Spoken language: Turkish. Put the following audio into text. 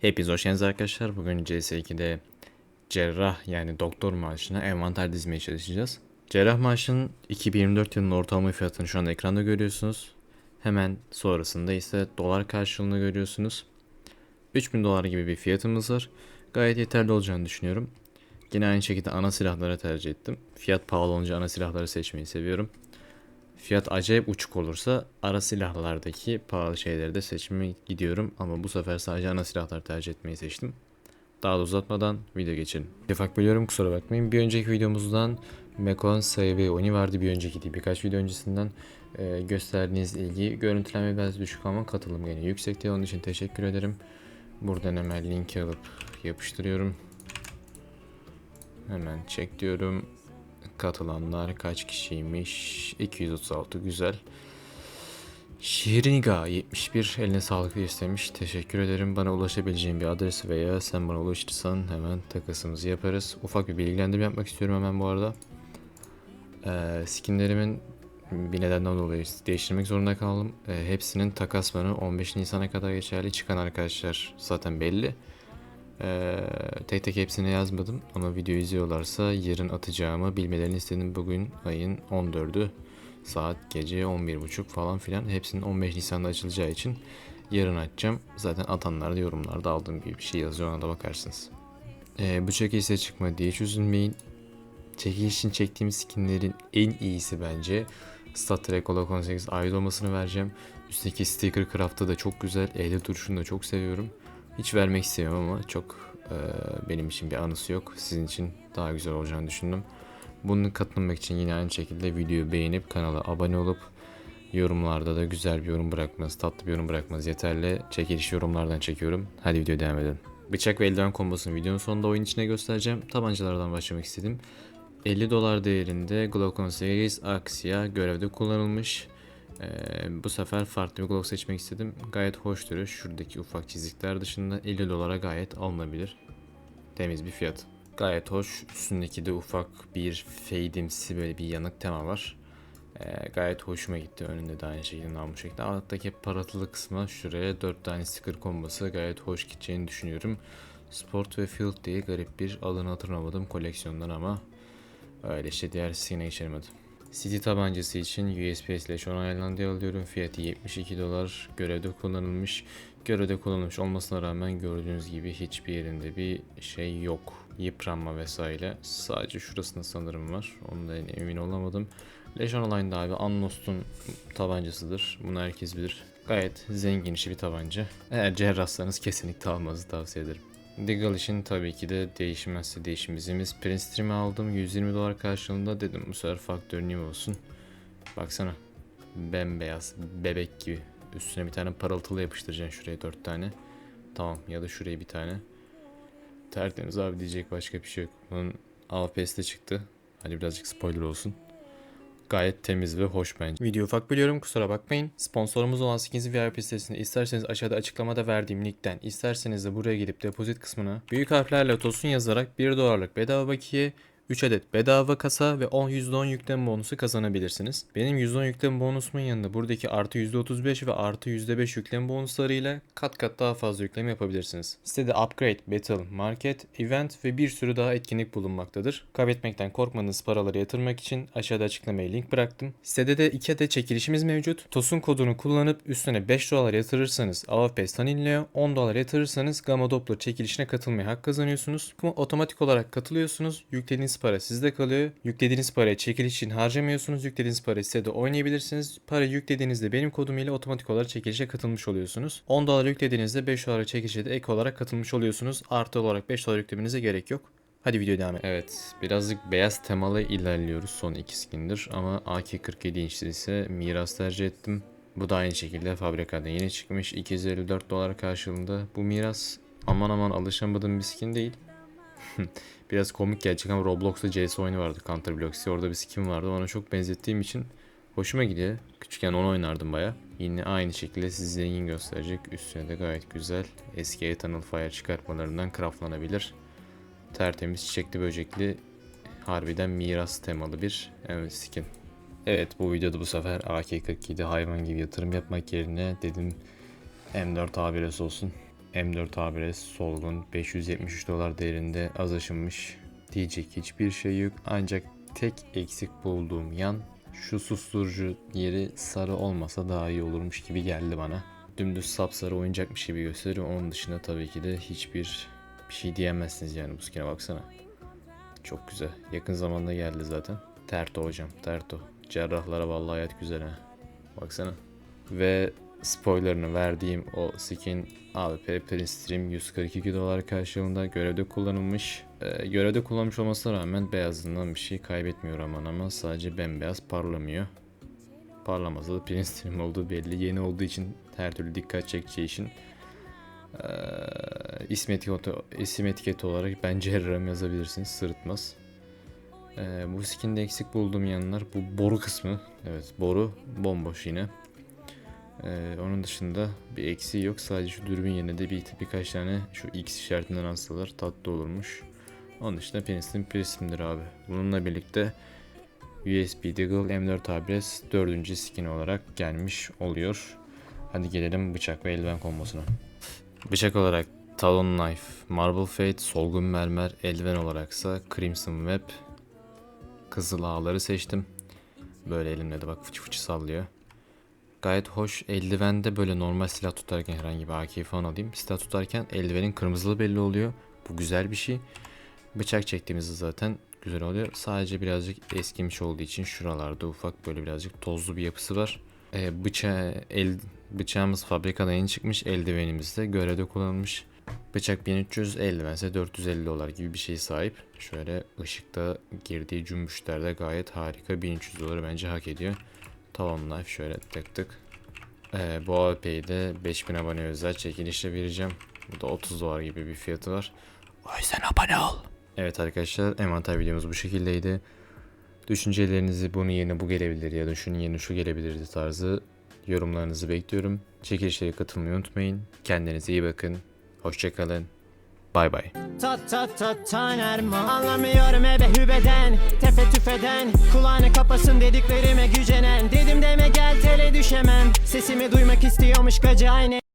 Hepiniz hoş geldiniz arkadaşlar. Bugün CS2'de cerrah yani doktor maaşına envanter dizmeye çalışacağız. Cerrah maaşının 2024 yılının ortalama fiyatını şu anda ekranda görüyorsunuz. Hemen sonrasında ise dolar karşılığını görüyorsunuz. 3000 dolar gibi bir fiyatımız var. Gayet yeterli olacağını düşünüyorum. Yine aynı şekilde ana silahlara tercih ettim. Fiyat pahalı olunca ana silahları seçmeyi seviyorum. Fiyat acayip uçuk olursa ara silahlardaki pahalı şeyleri de seçmeye gidiyorum ama bu sefer sadece ana silahlar tercih etmeyi seçtim. Daha da uzatmadan video geçelim. Ufak biliyorum kusura bakmayın. Bir önceki videomuzdan Mekon sayı Oni vardı bir önceki değil. Birkaç video öncesinden e, gösterdiğiniz ilgi görüntülenme biraz düşük ama katılım gene yüksekti. Onun için teşekkür ederim. Buradan hemen linki alıp yapıştırıyorum. Hemen çek diyorum. Katılanlar kaç kişiymiş? 236 güzel. Şiriniga 71 eline sağlık istemiş. Teşekkür ederim. Bana ulaşabileceğin bir adres veya sen bana ulaşırsan hemen takasımızı yaparız. Ufak bir bilgilendirme yapmak istiyorum hemen bu arada. Ee, skinlerimin bir nedenden dolayı değiştirmek zorunda kaldım. Ee, hepsinin takas banı 15 Nisan'a kadar geçerli. Çıkan arkadaşlar zaten belli. Ee, tek tek hepsini yazmadım ama video izliyorlarsa yarın atacağımı bilmelerini istedim. Bugün ayın 14'ü saat gece 11.30 falan filan. Hepsinin 15 Nisan'da açılacağı için yarın açacağım. Zaten atanlar da yorumlarda aldığım bir şey yazıyor ona da bakarsınız. Ee, bu çekilişe çıkma diye hiç üzülmeyin. Çekiliş için çektiğim skinlerin en iyisi bence Star Trek Ola 18 ait olmasını vereceğim. Üstteki sticker craft'ı da çok güzel. Elde duruşunu da çok seviyorum. Hiç vermek istemiyorum ama çok e, benim için bir anısı yok. Sizin için daha güzel olacağını düşündüm. Bunu katılmak için yine aynı şekilde videoyu beğenip kanala abone olup yorumlarda da güzel bir yorum bırakmanız, tatlı bir yorum bırakmanız yeterli. Çekiliş yorumlardan çekiyorum. Hadi videoya devam edelim. Bıçak ve eldiven kombosunu videonun sonunda oyun içine göstereceğim. Tabancalardan başlamak istedim. 50 dolar değerinde Glock 18 Axia görevde kullanılmış. Ee, bu sefer farklı bir Glock seçmek istedim. Gayet hoş duruyor. Şuradaki ufak çizikler dışında 50 dolara gayet alınabilir. Temiz bir fiyat. Gayet hoş. Üstündeki de ufak bir fade'imsi böyle bir yanık tema var. Ee, gayet hoşuma gitti. Önünde de aynı şekilde namlu şekilde. Alttaki paratılı kısma şuraya 4 tane sticker kombası gayet hoş gideceğini düşünüyorum. Sport ve Field diye garip bir adını hatırlamadım koleksiyondan ama öyle işte diğer hadi. City tabancası için USB slash onaylandı alıyorum. Fiyatı 72 dolar. Görevde kullanılmış. Görevde kullanılmış olmasına rağmen gördüğünüz gibi hiçbir yerinde bir şey yok. Yıpranma vesaire. Sadece şurasında sanırım var. Ondan emin olamadım. Legion Online'da abi Unlost'un tabancasıdır. Bunu herkes bilir. Gayet zengin işi bir tabanca. Eğer cerrahsanız kesinlikle almanızı tavsiye ederim. Deagle için tabii ki de değişmezse değişimizimiz. Prince Stream'i aldım 120 dolar karşılığında dedim bu sefer faktör new olsun. Baksana bembeyaz bebek gibi. Üstüne bir tane parıltılı yapıştıracaksın şuraya 4 tane. Tamam ya da şuraya bir tane. Tertemiz abi diyecek başka bir şey yok. Bunun AWP'si de çıktı. Hadi birazcık spoiler olsun. Gayet temiz ve hoş bence. Video ufak biliyorum kusura bakmayın. Sponsorumuz olan Skins VIP sitesinde isterseniz aşağıda açıklamada verdiğim linkten isterseniz de buraya gelip depozit kısmına büyük harflerle tosun yazarak 1 dolarlık bedava bakiye 3 adet bedava kasa ve 10 %10 yükleme bonusu kazanabilirsiniz. Benim %10 yükleme bonusumun yanında buradaki artı %35 ve artı %5 yükleme bonuslarıyla kat kat daha fazla yükleme yapabilirsiniz. Sitede Upgrade, Battle, Market, Event ve bir sürü daha etkinlik bulunmaktadır. Kaybetmekten korkmadığınız paraları yatırmak için aşağıda açıklamaya link bıraktım. Sitede de 2 adet çekilişimiz mevcut. TOS'un kodunu kullanıp üstüne 5 dolar yatırırsanız AWP Staninleo, 10 dolar yatırırsanız Gamma Doppler çekilişine katılmaya hak kazanıyorsunuz. Otomatik olarak katılıyorsunuz. Yüklediğiniz para sizde kalıyor. Yüklediğiniz parayı çekiliş için harcamıyorsunuz. Yüklediğiniz parayı sitede oynayabilirsiniz. Para yüklediğinizde benim kodum ile otomatik olarak çekilişe katılmış oluyorsunuz. 10 dolar yüklediğinizde 5 dolar çekilişe de ek olarak katılmış oluyorsunuz. Artı olarak 5 dolar yüklemenize gerek yok. Hadi videoya devam edelim. Evet birazcık beyaz temalı ilerliyoruz son iki skindir ama AK-47 inçli ise miras tercih ettim. Bu da aynı şekilde fabrikadan yeni çıkmış 254 dolar karşılığında. Bu miras aman aman alışamadığım bir skin değil. Biraz komik gelecek ama Roblox'ta CS oyunu vardı Counter Blocksy. Orada bir skin vardı. Ona çok benzettiğim için hoşuma gidiyor. Küçükken onu oynardım baya. Yine aynı şekilde sizi zengin gösterecek. Üstüne de gayet güzel. Eski Eternal Fire çıkartmalarından craftlanabilir. Tertemiz çiçekli böcekli harbiden miras temalı bir evet, skin. Evet bu videoda bu sefer AK-47 hayvan gibi yatırım yapmak yerine dedim M4 A1S olsun. M4 ABS solgun 573 dolar değerinde az aşınmış. Diyecek hiçbir şey yok. Ancak tek eksik bulduğum yan şu susturucu yeri sarı olmasa daha iyi olurmuş gibi geldi bana. Dümdüz sapsarı oyuncakmış gibi gösteriyor. Onun dışında tabii ki de hiçbir bir şey diyemezsiniz yani bu skine baksana. Çok güzel. Yakın zamanda geldi zaten. Terto hocam. Terto. Cerrahlara vallahi hayat güzel ha. Baksana. Ve spoilerını verdiğim o skin AWP Prince Stream 142 dolar karşılığında görevde kullanılmış. Ee, görevde kullanmış olmasına rağmen beyazından bir şey kaybetmiyor aman ama sadece bembeyaz parlamıyor. Parlamasa da Prince Stream olduğu belli. Yeni olduğu için her türlü dikkat çekeceği için ee, isim, etiketi, isim etiketi olarak bence Herram yazabilirsiniz. Sırıtmaz. Ee, bu skinde eksik bulduğum yanlar bu boru kısmı. Evet boru bomboş yine. Ee, onun dışında bir eksiği yok. Sadece şu dürbün yerine de bir birkaç tane şu X işaretinden alsalar tatlı olurmuş. Onun dışında Penis'in Prism'dir abi. Bununla birlikte USB Deagle M4 ABS 4. skin olarak gelmiş oluyor. Hadi gelelim bıçak ve eldiven kombosuna. Bıçak olarak Talon Knife, Marble Fate, Solgun Mermer, eldiven olaraksa Crimson Web, Kızıl Ağları seçtim. Böyle elimle de bak fıçı fıçı sallıyor. Gayet hoş. Eldivende böyle normal silah tutarken herhangi bir AK falan alayım. Silah tutarken eldivenin kırmızılı belli oluyor. Bu güzel bir şey. Bıçak çektiğimizde zaten güzel oluyor. Sadece birazcık eskimiş olduğu için şuralarda ufak böyle birazcık tozlu bir yapısı var. Ee, bıçağı, el, bıçağımız fabrikadan yeni çıkmış. Eldivenimiz de görevde kullanılmış. Bıçak 1300, eldiven ise 450 dolar gibi bir şey sahip. Şöyle ışıkta girdiği cümbüşlerde gayet harika. 1300 doları bence hak ediyor. Tamam knife şöyle tık tık. Ee, bu AWP'yi de 5000 abone özel çekilişle vereceğim. Bu da 30 dolar gibi bir fiyatı var. O yüzden abone ol. Evet arkadaşlar envanter videomuz bu şekildeydi. Düşüncelerinizi bunun yerine bu gelebilir ya da şunun yerine şu gelebilir tarzı yorumlarınızı bekliyorum. Çekilişlere katılmayı unutmayın. Kendinize iyi bakın. Hoşçakalın. Bay bay. Ta ta ta taner mi? Anlamıyorum ebe hübeden Tepe tüfeden Kulağını kapasın dediklerime gücenen Dedim deme gel tele düşemem Sesimi duymak istiyormuş gacı aynı